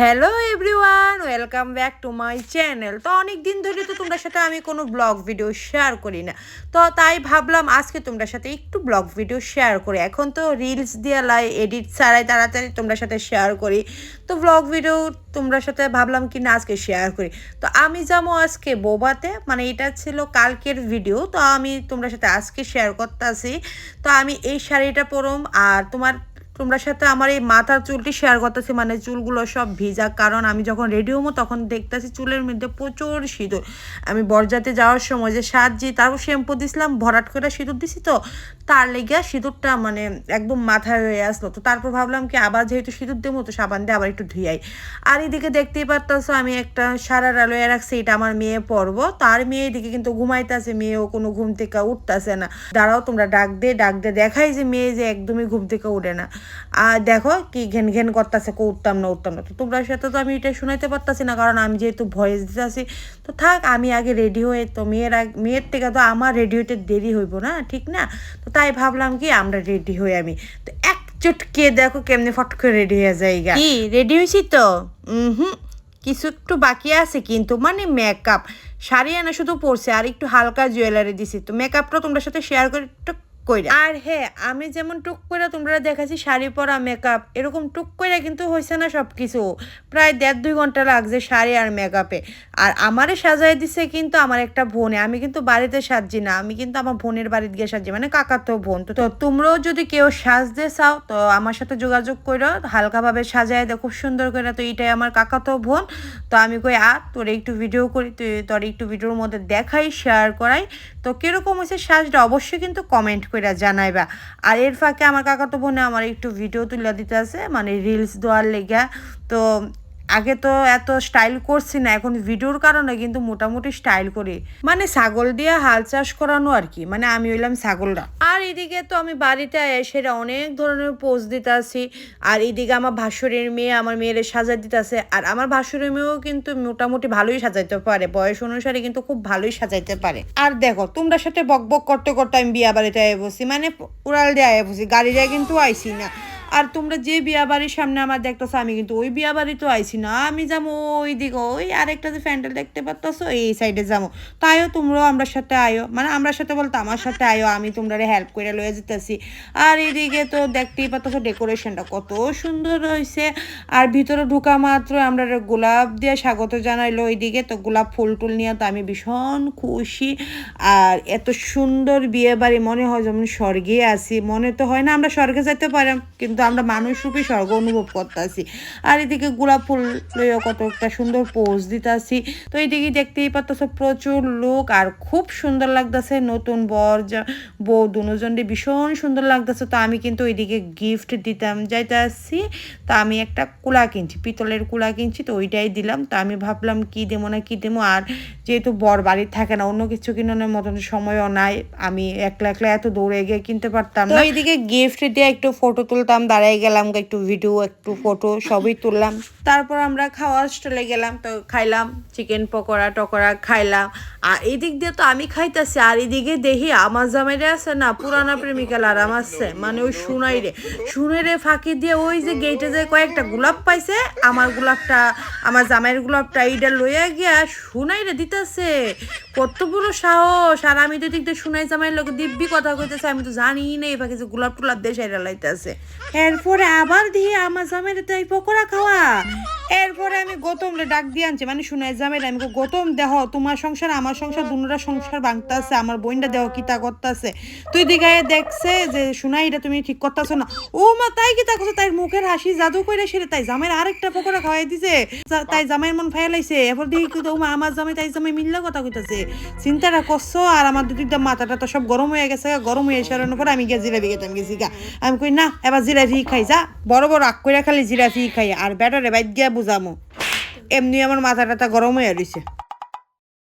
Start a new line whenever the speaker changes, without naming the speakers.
Hello everyone welcome back to my channel তো অনেক দিন ধরে তো তোমরা সাথে আমি কোনো ব্লগ ভিডিও শেয়ার করি না। তো তাই ভাবলাম আজকে তোমরা সাথে একটু ব্লগ ভিডিও শেয়ার করি। এখন তো রিলস দিয়ে লাই এডিট ছাড়াই তাড়াতাড়ি তোমরা সাথে শেয়ার করি। তো ব্লগ ভিডিও তোমরা সাথে ভাবলাম কি না আজকে শেয়ার করি। তো আমি যাব আজকে বোবাতে মানে এটা ছিল কালকের ভিডিও তো আমি তোমরা সাথে আজকে শেয়ার করতেছি। তো আমি এই শাড়িটা পরম আর তোমার তোমরা সাথে আমার এই মাথার চুলটি শেয়ার করতেছি মানে চুলগুলো সব ভিজা। কারণ আমি যখন রেডি হব, তখন দেখতেছি চুলের মধ্যে প্রচুর সিঁদুর। আমি বরজাতে যাওয়ার সময় যে সাজি তারপর শ্যাম্পু দিছিলাম, ভরাট করে সিঁদুর দিছি তো, তার লেগে সিঁদুরটা মানে একদম মাথায় হয়ে আসলো। তো তারপর ভাবলাম কি, আবার যেহেতু সিঁদুর দেবো, তো সাবান দিয়ে আবার একটু ধুয়াই আর এদিকে দেখতেই পারতেছো, আমি একটা সারা লয়ে রাখছি, এটা আমার মেয়ে পরবো। তার মেয়ে এদিকে কিন্তু ঘুমাইতেছে, মেয়েও কোনো ঘুম থেকে উঠতেছে না। দাঁড়াও, তোমরা ডাক দে ডাক দে, দেখাই যে মেয়ে যে একদমই ঘুম থেকে উঠে না। আর দেখো কি ঘেন ঘেন করতেছে কো উঠতাম না উঠতাম না। তো তোমরা সাথে তো আমি এটা শোনাইতে পারতাছি না, কারণ আমি যেহেতু ভয়েস দিতেছি, তো থাক, আমি আগে রেডি হয়ে তো মেয়ের মেয়ের থেকে তো আমার রেডি হইতে দেরি হইব না, ঠিক না? তো তাই ভাবলাম কি, আমরা রেডি হই আমি। তো এক চুটকে দেখো কেমনি ফট করে রেডি হয়ে গা কি রেডি হয়েছি তো? হুম কিছু একটু বাকি আছে কিন্তু মানে মেকআপ শাড়ি এনে শুধু পরছে, আর একটু হালকা জুয়েলারি দিছি। তো মেকআপটা তোমরা সাথে শেয়ার করে, একটু কইরা। আর হ্যাঁ আমি যেমন টুক করে তোমরা দেখাচ্ছি শাড়ি পরা মেকআপ এরকম টুক করে কিন্তু হয়েছে না সব কিছু প্রায় দেড় দুই ঘণ্টা লাগছে শাড়ি আর মেকআপে আর আমারে সাজাই দিছে কিন্তু আমার একটা বোনে। আমি কিন্তু বাড়িতে সাজছি না, আমি কিন্তু আমার বোনের বাড়িতে গিয়ে সাজছি মানে কাকার তো বোন। তো তোমরাও যদি কেউ সাজতে চাও, তো আমার সাথে যোগাযোগ করো হালকাভাবে সাজায় দেয় খুব সুন্দর করে তো এইটাই আমার কাকা তো বোন। তো আমি কই, আ, তোর একটু ভিডিও করি, তুই তোর একটু ভিডিওর মধ্যে দেখাই শেয়ার করাই। তো কীরকম হয়েছে সাজটা, অবশ্যই কিন্তু কমেন্ট করে জানাইবা। আর এর ফাঁকে আমার কাকাতো বোনে আমার একটু ভিডিও তুলে দিতে আছে মানে রিলস দেওয়ার লেগা। তো আগে তো এত স্টাইল করছি না, এখন ভিডিওর কারণে কিন্তু মোটামুটি স্টাইল করি। মানে ছাগল দিয়ে হাল চাষ করানো আর কি মানে আমি হইলাম ছাগলরা। আর এদিকে তো আমি বাড়িতে এসে অনেক ধরনের পোজ দিতে আর এদিকে আমার ভাসুরের মেয়ে আমার মেয়ের সাজাই দিতে আছে আর আমার ভাসুরের মেয়েও কিন্তু মোটামুটি ভালোই সাজাইতে পারে, বয়স অনুসারে কিন্তু খুব ভালোই সাজাইতে পারে। আর দেখো, তোমরা সাথে বক বক করতে করতে আমি বিয়া বাড়িতে আয় বসি মানে উড়াল দিয়ে আয় বসি, গাড়ি যায় কিন্তু আইসি না। আর তোমরা যে বিয়া বাড়ির সামনে আমার দেখতেছো, আমি কিন্তু ওই বিয়া বাড়ি তো আইছি না, আমি যাব ওই দিকে, ওই আরেকটা যে প্যান্ডেল দেখতে পারতেছো, এই সাইডে যাব তাইও তোমরাও আমরা সাথে আয়ো মানে আমরা সাথে বলতো আমার সাথে আয়ো আমি তোমরা হেল্প করে লয়ে যেতেছি। আর এইদিকে তো দেখতেই পারতেছো ডেকোরেশনটা কত সুন্দর হয়েছে আর ভিতরে ঢুকা মাত্র আমরা গোলাপ দিয়ে স্বাগত জানাইলো ওইদিকে, তো গোলাপ ফুল টুল নিয়ে তো আমি ভীষণ খুশি। আর এত সুন্দর বিয়ে বাড়ি, মনে হয় যেমন স্বর্গে আছি, মনে তো হয় না আমরা স্বর্গে যেতে পারি কিন্তু আমরা মানুষ রূপে স্বর্গ অনুভব করতেছি। আর এদিকে গোলাপ ফুল কত একটা সুন্দর পোজ দিতেছি। তো এইদিকে দেখতেই পাচ্ছ প্রচুর লোক আর খুব সুন্দর লাগতেছে। নতুন বর যা, বউ দুজনটি ভীষণ সুন্দর লাগতেছে। তো আমি কিন্তু ওইদিকে গিফট দিতাম যাইতে আসছি তো আমি একটা কুলা কিনছি, পিতলের কুলা কিনছি। তো ওইটাই দিলাম। তো আমি ভাবলাম, কি দেবো না কি দেবো? আর যেহেতু বর বাড়ির থাকে না, অন্য কিছু কিনানোর মতন সময়ও নাই। আমি একলা একলা এত দৌড়ে গিয়ে কিনতে পারতাম না। এইদিকে গিফট দিয়ে একটু ফটো তুলতাম দাঁড়াই গেলাম, একটু ভিডিও একটু ফটো সবই তুললাম। তারপর আমরা খাওয়ার স্টলে গেলাম, তো খাইলাম চিকেন পকোড়া টকোড়া খাইলাম। আর এদিক দিয়ে তো আমি খাইতেছি, আর এদিকে দেখি আমার জামাইরে আছে না, পুরানা প্রেমিকা আরাম আছে। মানে ওই সুনাই রে সুনাই রে ফাঁকি দিয়ে ওই যে গেটে যে কয়েকটা গোলাপ পাইছে, আমার গোলাপটা, আমার জামাইয়ের গোলাপটা এইটা লইয়া গিয়া সুনাই রে দিতেছে। কত বড় সাহস, আর আমি তো দিক দিয়ে সুনাই জামাইয়ের লোক দিব্যি কথা কইতেছে, আমি তো জানি না এই ফাঁকে যে গোলাপ টোলাপ দিয়ে লাইতেছে। এরপরে আবার দিয়ে আমার জামাইরে তো এই পকোড়া খাওয়া। গৌতমরে ডাক দিয়ে আনছে মানে শুনে জামের আমি গৌতম দেহ তোমার সংসার, আমার সংসার দুনোটা সংসার ভাঙতাছে, আমার বোনটা দেহ কিতা করতেছে। তুই দিঘায় দেখছে যে শুনাই এটা তুমি ঠিক করতেছো না। ও মা, তাই কিতা করছ? তাই মুখের হাসি জাদু করে সেরে, তাই জামাইয়ের আরেকটা পকোড়া খাওয়াই দিছে। তাই জামাইয়ের মন ফাইলাইছে এরপর দেখি কি তো মা, আমার জামাই, তাই জামাই মিললে কথা কইতাছে। চিন্তাটা করছ, আর আমার দুটিটা মাথাটা তো সব গরম হয়ে গেছে, গরম হয়ে সারানোর পর আমি গিয়ে জিলাপি খেতাম, গেছি গা। আমি কই, না, এবার জিলাপি খাই, যা। বড় বড় আগ করে খালি জিলাপি খাই, আর ব্যাটারে বাইক গিয়া বুঝামো। এমনি আমার মাথা টাথা গরম হয়ে রয়েছে